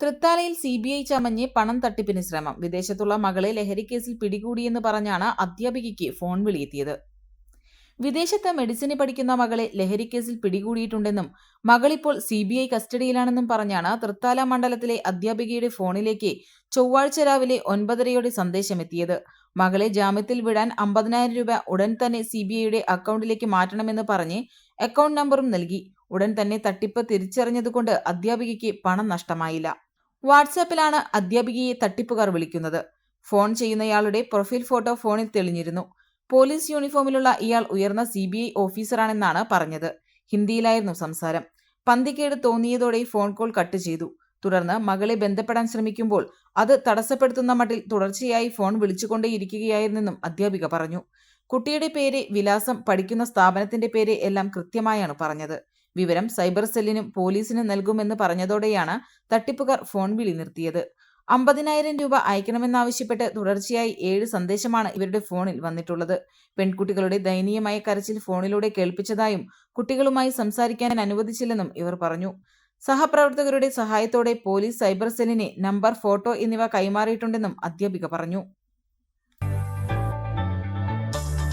തൃത്താലയിൽ C B I ചമഞ്ഞ് പണം തട്ടിപ്പിന് ശ്രമം. വിദേശത്തുള്ള മകളെ ലഹരിക്കേസിൽ പിടികൂടിയെന്ന് പറഞ്ഞാണ് അധ്യാപികയ്ക്ക് ഫോൺ വിളിയെത്തിയത്. വിദേശത്ത് മെഡിസിന് പഠിക്കുന്ന മകളെ ലഹരിക്കേസിൽ പിടികൂടിയിട്ടുണ്ടെന്നും മകളിപ്പോൾ സി ബി ഐ കസ്റ്റഡിയിലാണെന്നും പറഞ്ഞാണ് തൃത്താല മണ്ഡലത്തിലെ അധ്യാപികയുടെ ഫോണിലേക്ക് ചൊവ്വാഴ്ച രാവിലെ ഒൻപതരയോടെ സന്ദേശമെത്തിയത്. മകളെ ജാമ്യത്തിൽ വിടാൻ അമ്പതിനായിരം രൂപ ഉടൻ തന്നെ സി ബി ഐയുടെ അക്കൗണ്ടിലേക്ക് മാറ്റണമെന്ന് പറഞ്ഞ് അക്കൗണ്ട് നമ്പറും നൽകി. ഉടൻ തന്നെ തട്ടിപ്പ് തിരിച്ചറിഞ്ഞതുകൊണ്ട് അധ്യാപികയ്ക്ക് പണം നഷ്ടമായില്ല. വാട്സാപ്പിലാണ് അധ്യാപികയെ തട്ടിപ്പുകാർ വിളിക്കുന്നത്. ഫോൺ ചെയ്യുന്നയാളുടെ പ്രൊഫൈൽ ഫോട്ടോ ഫോണിൽ തെളിഞ്ഞിരുന്നു. പോലീസ് യൂണിഫോമിലുള്ള ഇയാൾ ഉയർന്ന സി ബി ഐ ഓഫീസറാണെന്നാണ് പറഞ്ഞത്. ഹിന്ദിയിലായിരുന്നു സംസാരം. പന്തിക്കേട് തോന്നിയതോടെ ഫോൺ കോൾ കട്ട് ചെയ്തു. തുടർന്ന് മകളെ ബന്ധപ്പെടാൻ ശ്രമിക്കുമ്പോൾ അത് തടസ്സപ്പെടുത്തുന്ന മട്ടിൽ തുടർച്ചയായി ഫോൺ വിളിച്ചുകൊണ്ടേയിരിക്കുകയായിരുന്നെന്നും അധ്യാപിക പറഞ്ഞു. കുട്ടിയുടെ പേര് വിലാസം പഠിക്കുന്ന സ്ഥാപനത്തിന്റെ പേര് എല്ലാം കൃത്യമായാണ് പറഞ്ഞത്. വിവരം സൈബർ സെല്ലിനും പോലീസിനും നൽകുമെന്ന് പറഞ്ഞതോടെയാണ് തട്ടിപ്പുകാർ ഫോൺ വിളി നിർത്തിയത്. അമ്പതിനായിരം രൂപ അയക്കണമെന്നാവശ്യപ്പെട്ട് തുടർച്ചയായി ഏഴ് സന്ദേശമാണ് ഇവരുടെ ഫോണിൽ വന്നിട്ടുള്ളത്. പെൺകുട്ടികളുടെ ദയനീയമായ കരച്ചിൽ ഫോണിലൂടെ കേൾപ്പിച്ചതായും കുട്ടികളുമായി സംസാരിക്കാൻ അനുവദിച്ചില്ലെന്നും ഇവർ പറഞ്ഞു. സഹപ്രവർത്തകരുടെ സഹായത്തോടെ പോലീസ് സൈബർ സെല്ലിനെ നമ്പർ ഫോട്ടോ എന്നിവ കൈമാറിയിട്ടുണ്ടെന്നും അധ്യാപിക പറഞ്ഞു.